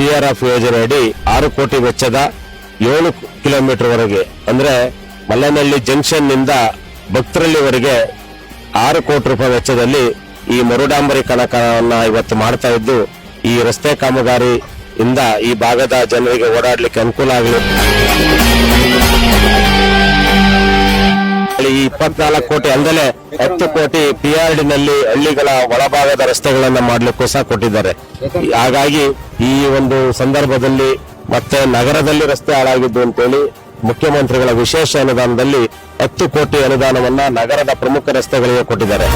CRF ಯೋಜನೆಯಡಿ ಆರು ಕೋಟಿ ವೆಚ್ಚದ ಏಳು ಕಿಲೋಮೀಟರ್ ವರೆಗೆ ಅಂದ್ರೆ ಮಲ್ಲನಹಳ್ಳಿ ಜಂಕ್ಷನ್ನಿಂದ ಭಕ್ತರಳ್ಳಿವರೆಗೆ ಆರು ಕೋಟಿ ರೂಪಾಯಿ ವೆಚ್ಚದಲ್ಲಿ ಈ ಮರುಡಾಂಬರೀಕರಣವನ್ನ ಇವತ್ತು ಮಾಡ್ತಾ ಇದ್ದು, ಈ ರಸ್ತೆ ಕಾಮಗಾರಿ ಇಂದ ಈ ಭಾಗದ ಜನರಿಗೆ ಓಡಾಡಲಿಕ್ಕೆ ಅನುಕೂಲ ಆಗಲಿ ಈ ಇಪ್ಪತ್ನಾಲ್ಕು ಕೋಟಿ ಅಲ್ಲದೆ ಹತ್ತು ಕೋಟಿ ಪಿಆರ್ಡಿನಲ್ಲಿ ಆರ್ನಲ್ಲಿ ಹಳ್ಳಿಗಳ ಒಳಭಾಗದ ರಸ್ತೆಗಳನ್ನ ಮಾಡಲಿಕ್ಕೂ ಸಹ ಕೊಟ್ಟಿದ್ದಾರೆ. ಹಾಗಾಗಿ ಈ ಒಂದು ಸಂದರ್ಭದಲ್ಲಿ ಮತ್ತೆ ನಗರದಲ್ಲಿ ರಸ್ತೆ ಹಾಳಾಗಿದ್ದು ಅಂತೇಳಿ ಮುಖ್ಯಮಂತ್ರಿಗಳ ವಿಶೇಷ ಅನುದಾನದಲ್ಲಿ ಹತ್ತು ಕೋಟಿ ಅನುದಾನವನ್ನ ನಗರದ ಪ್ರಮುಖ ರಸ್ತೆಗಳಿಗೆ ಕೊಟ್ಟಿದ್ದಾರೆ.